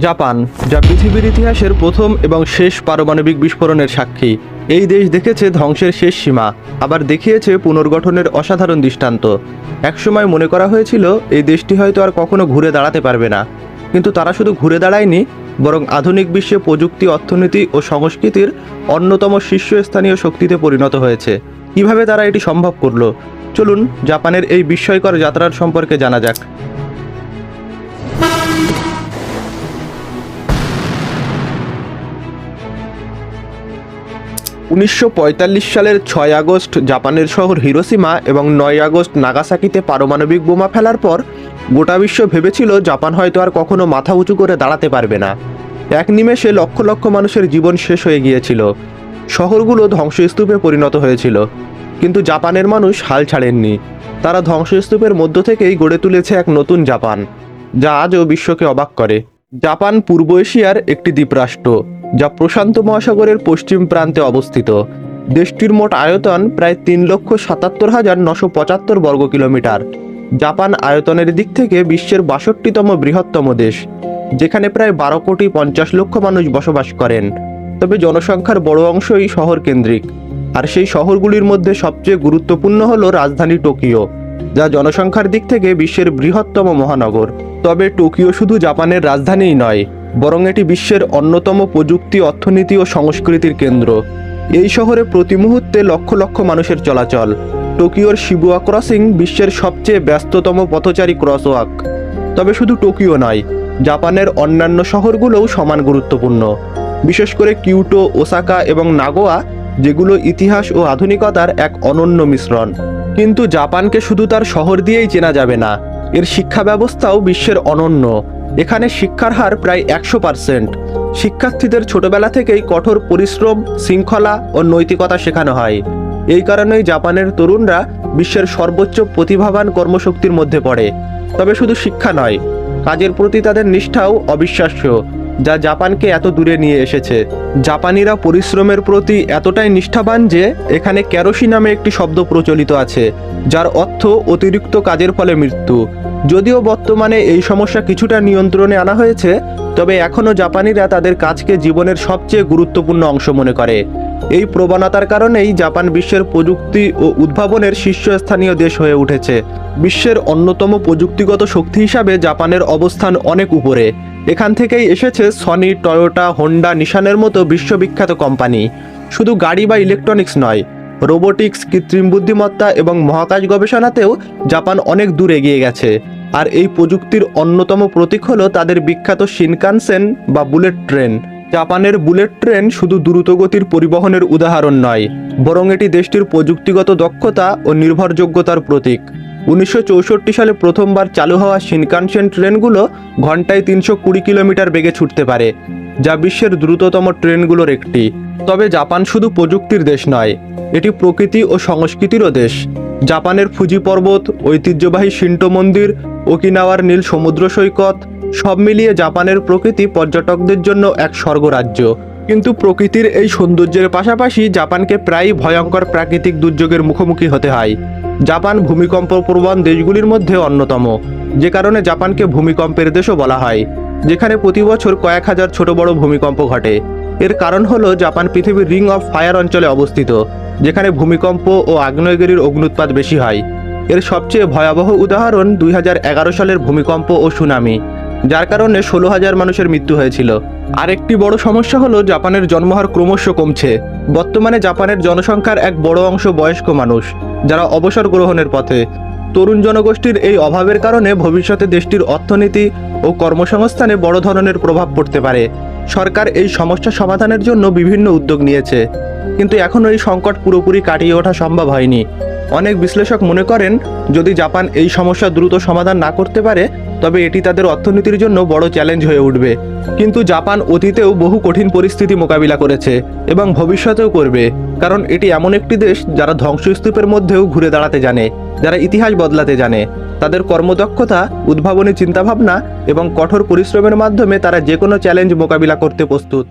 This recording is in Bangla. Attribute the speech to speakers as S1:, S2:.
S1: জাপান, যা পৃথিবীর ইতিহাসের প্রথম এবং শেষ পারমাণবিক বিস্ফোরণের সাক্ষী। এই দেশ দেখেছে ধ্বংসের শেষ সীমা, আবার দেখিয়েছে পুনর্গঠনের অসাধারণ দৃষ্টান্ত। একসময় মনে করা হয়েছিল, এই দেশটি হয়তো আর কখনো ঘুরে দাঁড়াতে পারবে না। কিন্তু তারা শুধু ঘুরে দাঁড়ায়নি, বরং আধুনিক বিশ্বে প্রযুক্তি, অর্থনীতি ও সংস্কৃতির অন্যতম শীর্ষস্থানীয় শক্তিতে পরিণত হয়েছে। কীভাবে তারা এটি সম্ভব করল? চলুন জাপানের এই বিস্ময়কর যাত্রার সম্পর্কে জানা যাক। উনিশশো পঁয়তাল্লিশ সালের ছয় আগস্ট জাপানের শহর হিরোসীমা এবং নয় আগস্ট নাগাসাকিতে পারমাণবিক বোমা ফেলার পর গোটা বিশ্ব ভেবেছিল জাপান হয়তো আর কখনো মাথা উঁচু করে দাঁড়াতে পারবে না। এক নিমেষে লক্ষ লক্ষ মানুষের জীবন শেষ হয়ে গিয়েছিল। শহরগুলো ধ্বংসস্তূপে পরিণত হয়েছিল। কিন্তু জাপানের মানুষ হাল ছাড়েননি। তারা ধ্বংসস্তূপের মধ্য থেকেই গড়ে তুলেছে এক নতুন জাপান, যা আজও বিশ্বকে অবাক করে। জাপান পূর্ব এশিয়ার একটি দ্বীপরাষ্ট্র। যা প্রশান্ত মহাসাগরের পশ্চিম প্রান্তে অবস্থিত। দেশটির মোট আয়তন প্রায় তিন লক্ষ সাতাত্তর হাজার নশো পঁচাত্তর বর্গ কিলোমিটার। জাপান আয়তনের দিক থেকে বিশ্বের বাষট্টিতম বৃহত্তম দেশ, যেখানে প্রায় বারো কোটি পঞ্চাশ লক্ষ মানুষ বসবাস করেন। তবে জনসংখ্যার বড় অংশই শহর কেন্দ্রিক আর সেই শহরগুলির মধ্যে সবচেয়ে গুরুত্বপূর্ণ হল রাজধানী টোকিও, যা জনসংখ্যার দিক থেকে বিশ্বের বৃহত্তম মহানগর। তবে টোকিও শুধু জাপানের রাজধানীই নয় বরং এটি বিশ্বের অন্যতম প্রযুক্তি, অর্থনীতি ও সংস্কৃতির কেন্দ্র। এই শহরে প্রতি মুহূর্তে লক্ষ লক্ষ মানুষের চলাচল। টোকিওর শিবুয়া ক্রসিং বিশ্বের সবচেয়ে ব্যস্ততম পথচারী ক্রসওয়াক। তবে শুধু টোকিও নয়, জাপানের অন্যান্য শহরগুলোও সমান গুরুত্বপূর্ণ। বিশেষ করে কিউটো, ওসাকা এবং নাগোয়া, যেগুলো ইতিহাস ও আধুনিকতার এক অনন্য মিশ্রণ। কিন্তু জাপানকে শুধু তার শহর দিয়েই চেনা যাবে না, এর শিক্ষা ব্যবস্থাও বিশ্বের অনন্য। এখানে শিক্ষার হার প্রায় একশো পার্সেন্ট। শিক্ষার্থীদের ছোটবেলা থেকেই কঠোর পরিশ্রম, শৃঙ্খলা ও নৈতিকতা শেখানো হয়। এই কারণেই জাপানের তরুণরা বিশ্বের সর্বোচ্চ প্রতিভাবান কর্মশক্তির মধ্যে পড়ে। তবে শুধু শিক্ষা নয় কাজের প্রতি তাদের নিষ্ঠাও অবিশ্বাস্য, যা জাপানকে এত দূরে নিয়ে এসেছে। জাপানিরা পরিশ্রমের প্রতি এতটাই নিষ্ঠাবান যে, এখানে ক্যারোসি নামে একটি শব্দ প্রচলিত আছে, যার অর্থ অতিরিক্ত কাজের ফলে মৃত্যু। যদিও বর্তমানে এই সমস্যা কিছুটা নিয়ন্ত্রণে আনা হয়েছে, তবে এখনও জাপানিরা তাদের কাজকে জীবনের সবচেয়ে গুরুত্বপূর্ণ অংশ মনে করে। এই প্রবণতার কারণেই জাপান বিশ্বের প্রযুক্তি ও উদ্ভাবনের শীর্ষস্থানীয় দেশ হয়ে উঠেছে। বিশ্বের অন্যতম প্রযুক্তিগত শক্তি হিসাবে জাপানের অবস্থান অনেক উপরে। এখান থেকেই এসেছে সনি, টয়োটা, হোন্ডা, নিশানের মতো বিশ্ববিখ্যাত কোম্পানি। শুধু গাড়ি বা ইলেকট্রনিক্স নয়, রোবোটিক্স, কৃত্রিম বুদ্ধিমত্তা এবং মহাকাশ গবেষণাতেও জাপান অনেক দূর এগিয়ে গেছে। আর এই প্রযুক্তির অন্যতম প্রতীক হলো তাদের বিখ্যাত শিনকানসেন বা বুলেট ট্রেন। জাপানের বুলেট ট্রেন শুধু দ্রুতগতির পরিবহনের উদাহরণ নয়, বরং এটি দেশটির প্রযুক্তিগত দক্ষতা ও নির্ভরযোগ্যতার প্রতীক। উনিশশো চৌষট্টি সালে প্রথমবার চালু হওয়া শিনকানসেন ট্রেনগুলো ঘন্টায় তিনশো কুড়ি কিলোমিটার বেগে ছুটতে পারে, যা বিশ্বের দ্রুততম ট্রেনগুলোর একটি। তবে জাপান শুধু প্রযুক্তির দেশ নয়, এটি প্রকৃতি ও সংস্কৃতিরও দেশ। জাপানের ফুজি পর্বত ঐতিহ্যবাহী শিন্টো মন্দির, ওকিনাওয়ার নীল সমুদ্র সৈকত সব মিলিয়ে জাপানের প্রকৃতি পর্যটকদের জন্য এক স্বর্গরাজ্য। কিন্তু প্রকৃতির এই সৌন্দর্যের পাশাপাশি জাপানকে প্রায়ই ভয়ঙ্কর প্রাকৃতিক দুর্যোগের মুখোমুখি হতে হয়। জাপান ভূমিকম্প প্রবণ দেশগুলির মধ্যে অন্যতম। যে কারণে জাপানকে ভূমিকম্পের দেশও বলা হয়। যেখানে প্রতি বছর কয়েক হাজার ছোট বড় ভূমিকম্প ঘটে। এর কারণ হলো জাপান পৃথিবীর রিং অফ ফায়ার অঞ্চলে অবস্থিত, যেখানে ভূমিকম্প ও আগ্নেয়গিরির অগ্নুৎপাত বেশি হয়। এর সবচেয়ে ভয়াবহ উদাহরণ দুই হাজার এগারো সালের ভূমিকম্প ও সুনামি। যার কারণে ষোলো হাজার মানুষের মৃত্যু হয়েছিল। আরেকটি বড় সমস্যা হলো, জাপানের জন্মহার ক্রমশ কমছে। বর্তমানে জাপানের জনসংখ্যার এক বড় অংশ বয়স্ক মানুষ, যারা অবসর গ্রহণের পথে। তরুণ জনগোষ্ঠীর এই অভাবের কারণে ভবিষ্যতে দেশটির অর্থনীতি ও কর্মসংস্থানে বড় ধরনের প্রভাব পড়তে পারে। সরকার এই সমস্যা সমাধানের জন্য বিভিন্ন উদ্যোগ নিয়েছে। কিন্তু এখনও এই সংকট পুরোপুরি কাটিয়ে ওঠা সম্ভব হয়নি। অনেক বিশ্লেষক মনে করেন, যদি জাপান এই সমস্যা দ্রুত সমাধান না করতে পারে তবে এটি তাদের অর্থনীতির জন্য বড় চ্যালেঞ্জ হয়ে উঠবে। কিন্তু জাপান অতীতেও বহু কঠিন পরিস্থিতি মোকাবিলা করেছে এবং ভবিষ্যতেও করবে, কারণ এটি এমন একটি দেশ যারা ধ্বংসস্তূপের মধ্যেও ঘুরে দাঁড়াতে জানে, যারা ইতিহাস বদলাতে জানে। তাদের কর্মদক্ষতা, উদ্ভাবনী চিন্তাভাবনা এবং কঠোর পরিশ্রমের মাধ্যমে তারা যে কোনো চ্যালেঞ্জ মোকাবিলা করতে প্রস্তুত।